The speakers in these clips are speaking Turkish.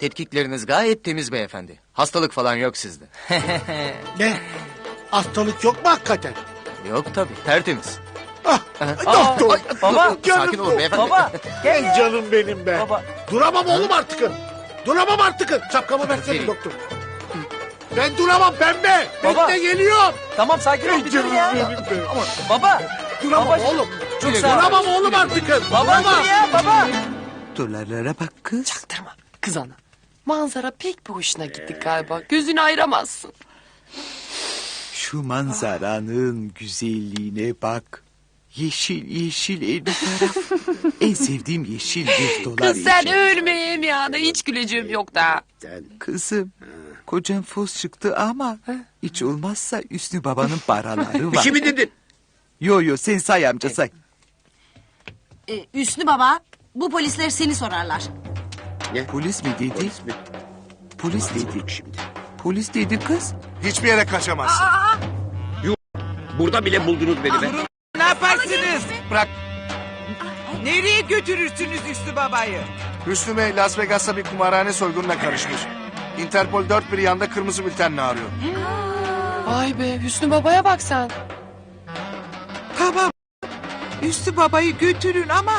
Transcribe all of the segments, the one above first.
Tetkikleriniz gayet temiz beyefendi. Hastalık falan yok sizde. Ne? Hastalık yok mu hakikaten? yok tabii tertemiz. Ah, doktor. ay, baba. Canım Sakin olun beyefendi. Baba gel ya. canım benim be. Baba. Duramam oğlum artık. Duramam artık. Şapkamı versene doktor. Ben duramam pembe. Baba. Bekle geliyorum. Tamam sakin ol bir dur canım ya. benim be. Ama baba. Duramam Baba, oğlum. çok sağ ol. Duramam oğlum artık. Baba Duramam. dur ya baba. Dolarlara bak kız. Çaktırma kız ana. Manzara pek bir hoşuna gitti galiba. Gözünü ayıramazsın. Şu manzaranın güzelliğine bak. Yeşil yeşil en taraf. en sevdiğim yeşil bir dolar Kız sen yeşil. ölmeyeyim ya. Hiç güleceğim yok da. Kızım kocam fos çıktı ama hiç olmazsa Üstü babanın paraları var. İşi mi dedin? Yo yo sen say amca say. Ee, Üstü baba, bu polisler seni sorarlar. Polis mi dedi? Polis dedi. Polis dedi kız. Hiçbir yere kaçamazsın. Burada bile buldunuz beni be. Ne yaparsınız? Bırak. Nereye götürürsünüz Üstü babayı? Hüsnü Bey Las Vegas'ta bir kumarhane soygununa karışmış. Interpol dört bir yanda kırmızı bültenle arıyor. Vay be Hüsnü babaya bak sen. Tamam. Üstü babayı götürün ama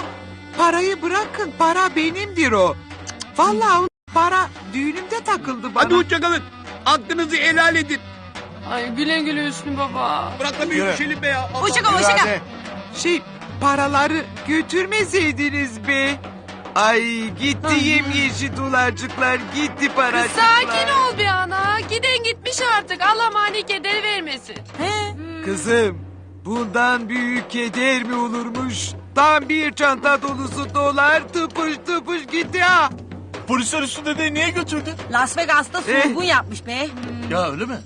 parayı bırakın. Para benimdir o. Vallahi o para düğünümde takıldı bana. Hadi hoşçakalın. Hakkınızı helal edin. Ay güle güle Hüsnü baba. Bırak da bir Yürü. yürüyüşelim be ya. Hoşça kal, Yürü hoşça kal. Şey paraları götürmeseydiniz be. Ay gitti yemyeşil dolarcıklar gitti Kız paracıklar. sakin ol bir ana. Giden gitmiş artık. Allah mani keder vermesin. Kızım bundan büyük keder mi olurmuş? Tam bir çanta dolusu dolar tıpış tıpış. Polisler üstünde de niye götürdü? Las Vegas'ta soygun yapmış be. Ya öyle mi?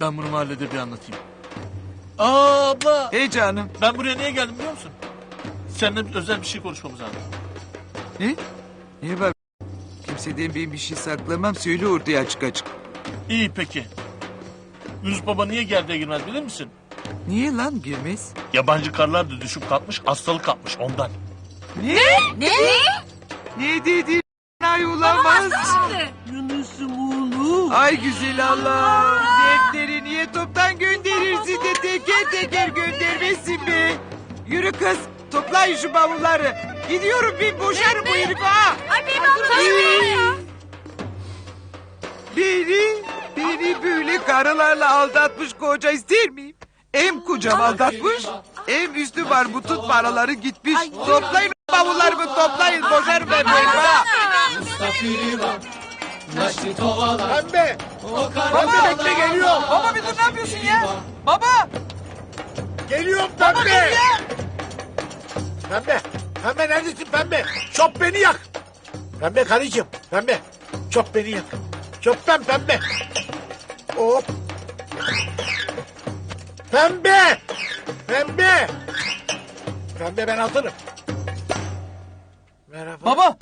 Ben bunu mahallede bir anlatayım. Aa abla. Hey canım. Ben buraya niye geldim biliyor musun? Seninle özel bir şey konuşmamız lazım. Ne? Ne var? Kimseden ben bir şey saklamam söyle ortaya açık açık. İyi peki. Yunus Baba niye gerdeğe girmez bilir misin? Niye lan girmez? Yabancı karlar da düşüp kalkmış, hastalık kapmış ondan. Ne? Ne? Ne dedi? Ay güzel Allah. Defteri niye toptan gönderirsin de teker teker göndermesin be. Yürü kız toplayın şu bavulları. Gidiyorum ben boşarım bu herifi ha. Ay Beni, beni böyle karılarla aldatmış koca ister miyim? Hem kocam aldatmış, hem üstü var bütün paraları gitmiş. Toplayın bavullarımı toplayın, boşarım ben bu herifi ha. Pembe. Pembe bekle geliyorum. Baba bir dur ne yapıyorsun ya? Baba! Geliyorum pembe. Pembe. Pembe neredesin pembe? Çop beni yak. Pembe karıcığım. Pembe. Çop beni yak. Çop ben pembe. Hop. Pembe. Pembe. Pembe ben hazırım. Merhaba. Baba!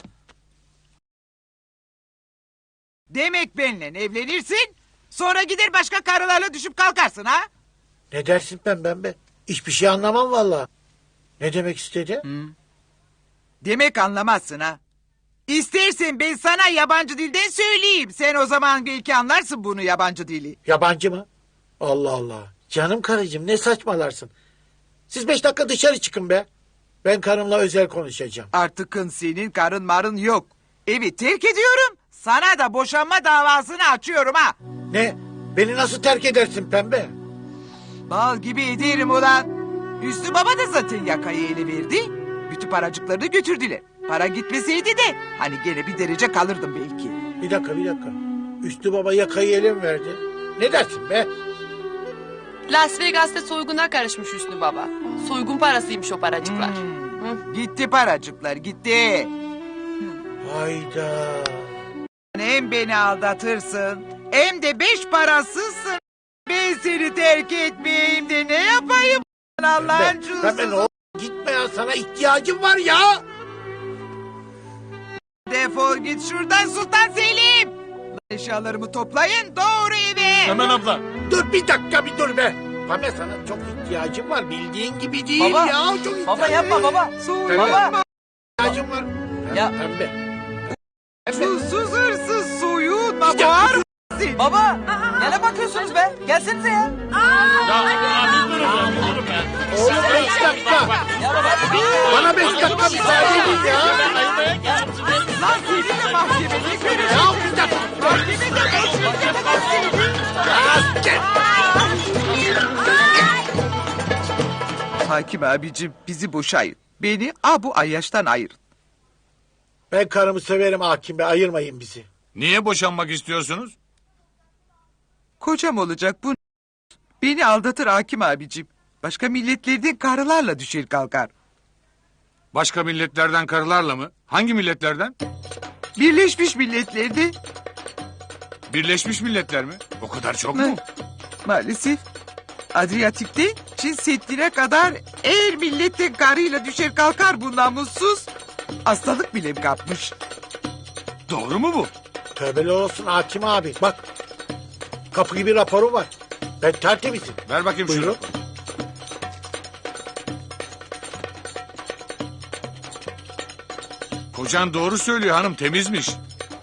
Demek benimle evlenirsin, sonra gider başka karılarla düşüp kalkarsın ha? Ne dersin ben pembe? Hiçbir şey anlamam valla. Ne demek istedi? Demek anlamazsın ha. İstersen ben sana yabancı dilden söyleyeyim. Sen o zaman belki anlarsın bunu yabancı dili. Yabancı mı? Allah Allah. Canım karıcığım ne saçmalarsın. Siz beş dakika dışarı çıkın be. Ben karımla özel konuşacağım. Artıkın senin karın marın yok. Evi terk ediyorum. Sana da boşanma davasını açıyorum ha. Ne? Beni nasıl terk edersin pembe? Bal gibi ederim ulan. Üstü baba da zaten yakayı ele verdi. Bütün paracıklarını götürdüler. Para gitmeseydi de hani gene bir derece kalırdım belki. Bir dakika bir dakika. Üstü baba yakayı ele mi verdi? Ne dersin be? Las Vegas'ta soyguna karışmış Hüsnü baba. Soygun parasıymış o paracıklar. Gitti paracıklar gitti. Hayda. Hem beni aldatırsın hem de beş parasızsın. Ben seni terk etmeyeyim de ne yapayım Allah'ın cüzsüzü. oldu? Gitme ya sana ihtiyacım var ya. Defol git şuradan Sultan Selim. Eşyalarımı toplayın doğru eve. Hemen abla. Dur bir dakika bir dur be. Pembe sana çok ihtiyacım var. Bildiğin gibi değil Baba, ya. Çok Baba yapma baba. Soğuk Pembe. baba. ihtiyacım var. Ya- Pembe. Susuz hırsız seni. Baba. Nene bakıyorsunuz be? Gelsenize ya. Oğlum beş dakika. Bana beş dakika müsaade edin ya. Lan seni de göreceğim. Ya bir dakika. Hakim abicim bizi boşayın. Beni a bu ayyaştan ayırın. Ben karımı severim hakim bey ayırmayın bizi. Niye boşanmak istiyorsunuz? Kocam olacak bu Beni aldatır hakim abicim. Başka milletlerden karılarla düşer kalkar. Başka milletlerden karılarla mı? Hangi milletlerden? Birleşmiş Milletler'de Birleşmiş Milletler mi? O kadar çok mu? maalesef Adriyatik'te Çin Seddi'ne kadar eğer milletten karıyla düşer kalkar bu namussuz. Hastalık bile kapmış. Doğru mu bu? Tövbeler olsun hakim abi. Bak kapı gibi raporum var. Ben tertemizim. Ver bakayım şunu. Buyurun. Kocan doğru söylüyor hanım temizmiş.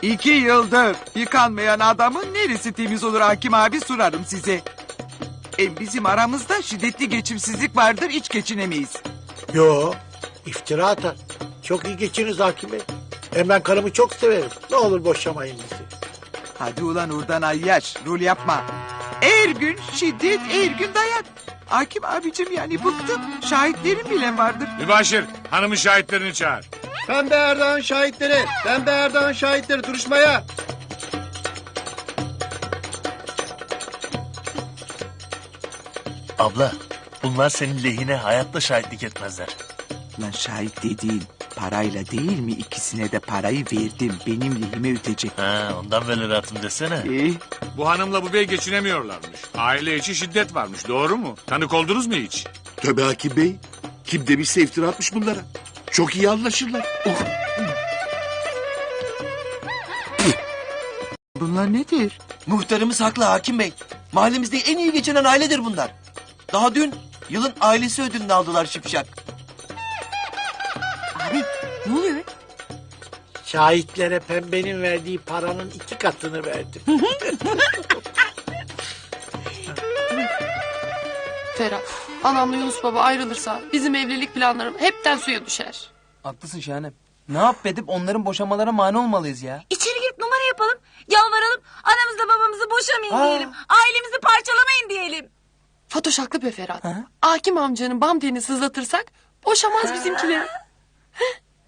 İki yıldır yıkanmayan adamın neresi temiz olur hakim abi sorarım size. Hem bizim aramızda şiddetli geçimsizlik vardır hiç geçinemeyiz. Yo iftira atar. Çok iyi geçiniz hakim bey. Hem ben karımı çok severim. Ne olur boşamayın bizi. Hadi ulan oradan ayyaş rol yapma. Her gün şiddet her gün dayak. Hakim abicim yani bıktım. Şahitlerim bile vardır. Mübaşir hanımın şahitlerini çağır. Pembe Erdoğan şahitleri. Pembe Erdoğan şahitleri duruşmaya. Abla bunlar senin lehine hayatta şahitlik etmezler. Lan şahit dediğin parayla değil mi ikisine de parayı verdim. Benim lehime ötecek. Ha, ondan böyle rahatım desene. Eh, Bu hanımla bu bey geçinemiyorlarmış. Aile içi şiddet varmış doğru mu? Tanık oldunuz mu hiç? Tabii Hakim Bey. Kim demişse iftira atmış bunlara. Çok iyi anlaşırlar. Oh. bunlar nedir? Muhtarımız haklı hakim bey. Mahallemizde en iyi geçinen ailedir bunlar. Daha dün yılın ailesi ödülünü aldılar şipşak. Şahitlere pembenin verdiği paranın iki katını verdim. Ferhat. Anamla Yunus baba ayrılırsa bizim evlilik planlarım hepten suya düşer. Haklısın Şahanem. Ne yap edip onların boşamalarına mani olmalıyız ya. İçeri girip numara yapalım. Yalvaralım. Anamızla babamızı boşamayın Aa. diyelim. Ailemizi parçalamayın diyelim. Fatoş haklı be Ferhat. Hakim amcanın bam diyeni sızlatırsak boşamaz bizimkileri.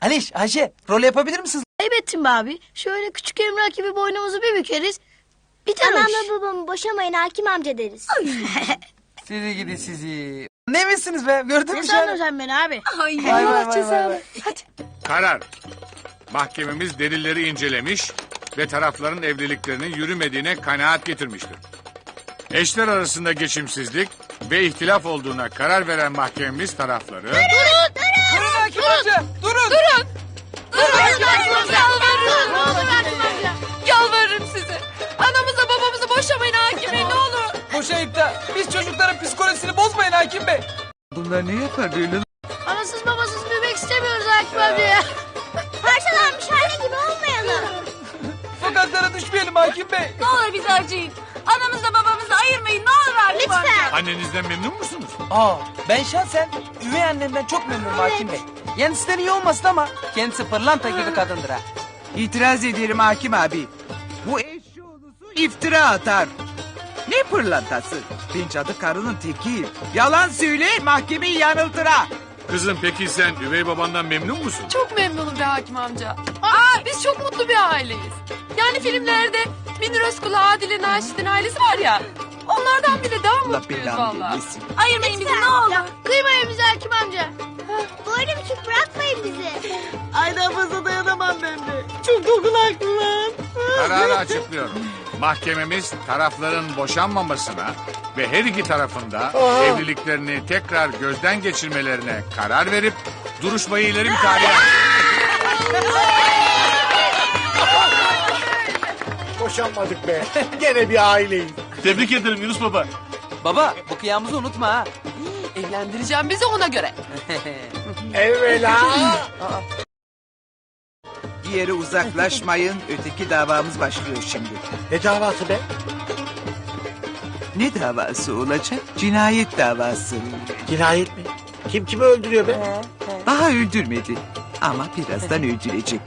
Aliş, Ayşe rol yapabilir misiniz? Kaybettim be abi. Şöyle küçük emrah gibi boynumuzu bir bükeriz. Biter Anamla babamı boşamayın hakim amca deriz. Sizi gidi sizi. Ne misiniz be? Gördün ne mü sandın Şahanem? sen beni abi? Ay. Vay vay vay vay. vay. Karar. Mahkememiz delilleri incelemiş ve tarafların evliliklerinin yürümediğine kanaat getirmiştir. Eşler arasında geçimsizlik ve ihtilaf olduğuna karar veren mahkememiz tarafları... Durun. Durun. Durun yalvarırım. Ne olur amca. Yalvarırım size. Anamızla babamızı boşamayın hakim bey ne olur. Boşayıp da biz çocukların psikolojisini bozmayın hakim bey. Bunlar ne yapar böyle? Anasız babasız büyümek istemiyoruz hakim amca ya. Parçalanmış hale gibi olmayalım. Sokaklara düşmeyelim hakim bey. Ne olur bizi acıyın. Anamızla babamızı ayırmayın. Ne olur hakim. Lütfen. Annenizden memnun musunuz? Aa, ben şahsen üvey annemden çok memnunum hakim bey. Kendisinden iyi olmasın ama kendisi pırlanta gibi kadındır ha. İtiraz ederim hakim abi. Bu eşşoğlusu iftira atar. Ne pırlantası? Ben cadı karının tekiyim. Yalan söyler mahkemeyi yanıltır ha. Kızım peki sen üvey babandan memnun musun? Çok memnunum be hakim amca. Aa, biz çok mutlu bir aileyiz. Yani filmlerde Münir Özkul'la Adile Naşit'in ailesi var ya. Onlardan bile daha Allah mutluyuz belanı valla. vermesin. Ayırmayın bizi ne olur. Kıymayın bizi hakim amca. Böyle küçük bırakmayın bizi. Ay daha fazla dayanamam ben de. Çok dokunaklı lan. Kararı açıklıyorum. Mahkememiz tarafların boşanmamasına ve her iki tarafında evliliklerini tekrar gözden geçirmelerine karar verip duruşmayı ileri bir tarihe Boşanmadık be. Gene bir aileyiz. Tebrik ederim Yunus Baba. Baba bu kıyamızı unutma ha. Evlendireceğim bizi ona göre. Evvela Bir yere uzaklaşmayın. Öteki davamız başlıyor şimdi. Ne davası be? Ne davası olacak? Cinayet davası. Cinayet mi? Kim kimi öldürüyor be? Daha öldürmedi. Ama birazdan öldürecek.